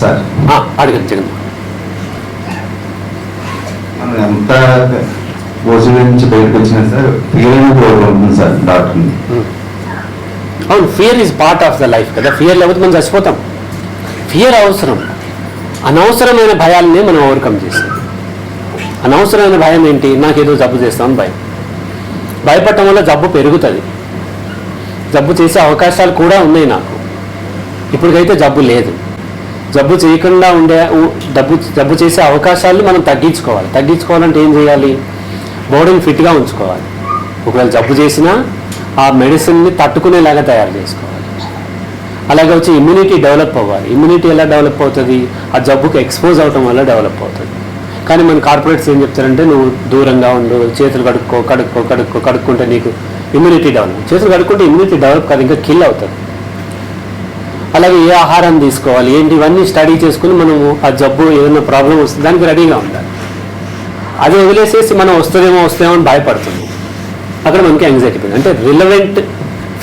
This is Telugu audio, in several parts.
సార్ అడగండి జగన్. మనం ఎంత రోజుల నుంచి బయటకు వచ్చినా సార్ ఫీలింగ్ కూడా ఉంటుంది సార్ డాక్టర్ని. అవును fear is part of the life కదా. ఫియర్ లేకపోతే మనం చచ్చిపోతాం. ఫియర్ అవసరం. అనవసరమైన భయాల్ని మనం ఓవర్కమ్ చేస్తాం. అనవసరమైన భయం ఏంటి? నాకేదో జబ్బు చేస్తామని భయం. భయపడటం వల్ల జబ్బు పెరుగుతుంది. జబ్బు చేసే అవకాశాలు కూడా ఉన్నాయి నాకు. ఇప్పటికైతే జబ్బు లేదు. జబ్బు చేయకుండా ఉండే ఉ- జబ్బు జబ్బు చేసే అవకాశాలు మనం తగ్గించుకోవాలి. తగ్గించుకోవాలంటే ఏం చేయాలి? బాడీని ఫిట్గా ఉంచుకోవాలి. ఒకవేళ జబ్బు చేసినా ఆ మెడిసిన్ని తట్టుకునేలాగా తయారు చేసుకోవాలి. అలాగే వచ్చి ఇమ్యూనిటీ డెవలప్ అవ్వాలి. ఇమ్యూనిటీ ఎలా డెవలప్ అవుతుంది? ఆ జబ్బుకి ఎక్స్పోజ్ అవటం వల్ల డెవలప్ అవుతుంది. కానీ మన కార్పొరేట్స్ ఏం చెప్తారంటే నువ్వు దూరంగా ఉండు చేతులు కడుక్కో కడుక్కో కడుక్కో కడుక్కుంటే నీకు ఇమ్యూనిటీ డెవలప్ చేతులు కడుక్కుంటే ఇమ్యూనిటీ డెవలప్ కాదు ఇంకా కిల్ అవుతుంది. అలాగే ఏ ఆహారం తీసుకోవాలి ఏంటి ఇవన్నీ స్టడీ చేసుకుని మనము ఆ జబ్బు ఏదైనా ప్రాబ్లం వస్తుంది దానికి రెడీగా ఉండాలి. అది వదిలేసేసి మనం వస్తుందేమో వస్తుందేమో అని భయపడుతుంది. అక్కడ మనకి యాంగ్జైటీ పోయింది అంటే రిలవెంట్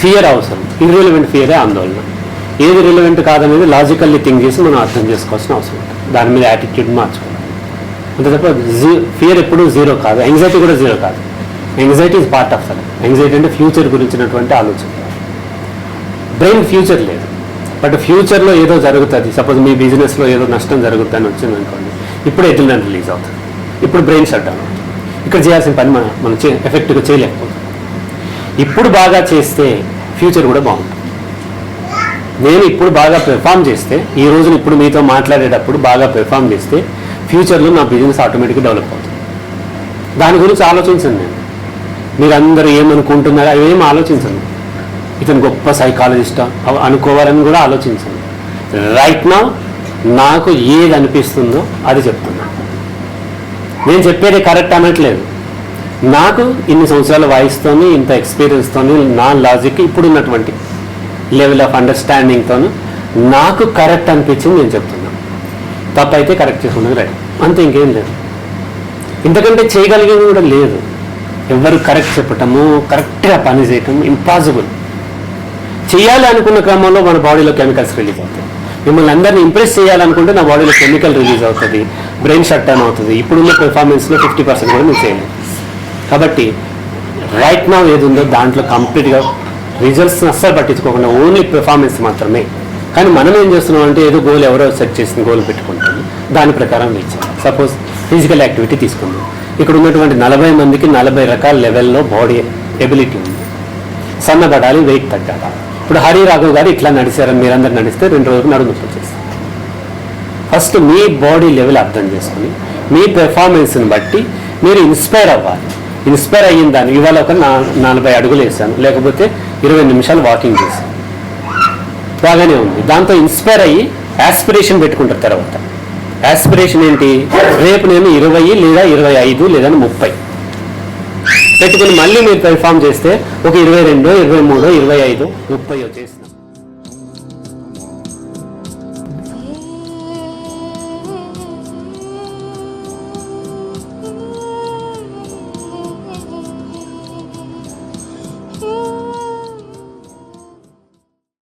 ఫియర్ అవసరం. ఇర్రిలవెంట్ ఫియరే ఆందోళన. ఏది రిలవెంట్ కాదనేది లాజికల్లీ థింక్ చేసి మనం అర్థం చేసుకోవాల్సిన అవసరం ఉంటుంది. దాని మీద యాటిట్యూడ్ మార్చుకోవాలి. అంతే తప్ప జీ ఫియర్ ఎప్పుడూ జీరో కాదు. యాంగ్జైటీ కూడా జీరో కాదు. Anxiety is part of that anxiety అంటే ఫ్యూచర్ గురించినటువంటి ఆలోచన. బ్రెయిన్ ఫ్యూచర్ లేదు. బట్ ఫ్యూచర్లో ఏదో జరుగుతుంది. సపోజ్ మీ బిజినెస్లో ఏదో నష్టం జరుగుతుంది అని వచ్చింది అనుకోండి ఇప్పుడు ఎట్లా రిలీజ్ అవుతుంది. ఇప్పుడు బ్రెయిన్ షట్ డౌన్ అవుతుంది. ఇక్కడ చేయాల్సిన పని మనం మనం చే ఎఫెక్ట్గా చేయలేకపోతుంది ఇప్పుడు బాగా చేస్తే ఫ్యూచర్ కూడా బాగుంటుంది. నేను ఇప్పుడు బాగా పెర్ఫామ్ చేస్తే ఈ రోజున ఇప్పుడు మీతో మాట్లాడేటప్పుడు బాగా పెర్ఫామ్ చేస్తే ఫ్యూచర్లో నా బిజినెస్ ఆటోమేటిక్గా డెవలప్ అవుతుంది. దాని గురించి ఆలోచించండి. నేను మీరందరూ ఏమనుకుంటున్నారో అవి ఏం ఆలోచించండి. ఇతను గొప్ప సైకాలజిస్టా అనుకోవాలని కూడా ఆలోచించండి రైట్ నా నాకు ఏది అనిపిస్తుందో అది చెప్తున్నా. నేను చెప్పేది కరెక్ట్ అనట్లేదు. నాకు ఇన్ని సంవత్సరాల వయసుతోని ఇంత ఎక్స్పీరియన్స్తోని నా లాజిక్ ఇప్పుడు ఉన్నటువంటి లెవెల్ ఆఫ్ అండర్స్టాండింగ్తోను నాకు కరెక్ట్ అనిపించింది నేను చెప్తున్నాను తప్పైతే కరెక్ట్ చేసుకున్నది రైట్ అంతే ఇంకేం లేదు. ఇంతకంటే చేయగలిగేది కూడా లేదు. ఎవరు కరెక్ట్ చెప్పటము కరెక్ట్గా పని చేయటం ఇంపాసిబుల్ చేయాలి అనుకున్న క్రమంలో మన బాడీలో కెమికల్స్ రిలీజ్ అవుతాయి. మిమ్మల్ని అందరిని ఇంప్రెస్ చేయాలనుకుంటే నా బాడీలో కెమికల్ రిలీజ్ అవుతుంది బ్రెయిన్ షట్ డౌన్ అవుతుంది. ఇప్పుడున్న పెర్ఫార్మెన్స్లో ఫిఫ్టీ పర్సెంట్ కూడా మీరు చేయలేదు కాబట్టి రైట్ నా ఏది ఉందో దాంట్లో కంప్లీట్గా రిజల్ట్స్ని అస్సలు పట్టించుకోకుండా ఓన్లీ పెర్ఫార్మెన్స్ మాత్రమే. కానీ మనం ఏం చేస్తున్నాం అంటే ఏదో గోల్ ఎవరో సెట్ చేసిన గోల్ పెట్టుకుంటాము దాని ప్రకారం రీచ్ సపోజ్ ఫిజికల్ యాక్టివిటీ తీసుకుందాం. ఇక్కడ ఉన్నటువంటి నలభై మందికి నలభై రకాల లెవెల్లో బాడీ ఎబిలిటీ ఉంది. సన్నబడాలి వెయిట్ తగ్గాలి? ఇప్పుడు హరి రాఘవ్ గారు ఇట్లా నడిచారని మీరందరూ నడిస్తే రెండు రోజులు నడుము నొప్పి ఫస్ట్ మీ బాడీ లెవెల్ అర్థం చేసుకుని మీ పెర్ఫార్మెన్స్ని బట్టి మీరు ఇన్స్పైర్ అవ్వాలి. ఇన్స్పైర్ అయిన దాన్ని ఇవాళ ఒక నా నలభై అడుగులు వేసాను లేకపోతే ఇరవై నిమిషాలు వాకింగ్ చేశాను. బాగానే ఉంది. దాంతో ఇన్స్పైర్ అయ్యి యాస్పిరేషన్ పెట్టుకుంటారు తర్వాత. యాస్పిరేషన్ ఏంటి? రేపు నేను ఇరవై లేదా ఇరవై ఐదు లేదా ముప్పై. పెట్టుకుని మళ్ళీ మీరు పెర్ఫామ్ చేస్తే ఒక ఇరవై రెండు ఇరవై మూడు ఇరవై ఐదు ముప్పై చేసిన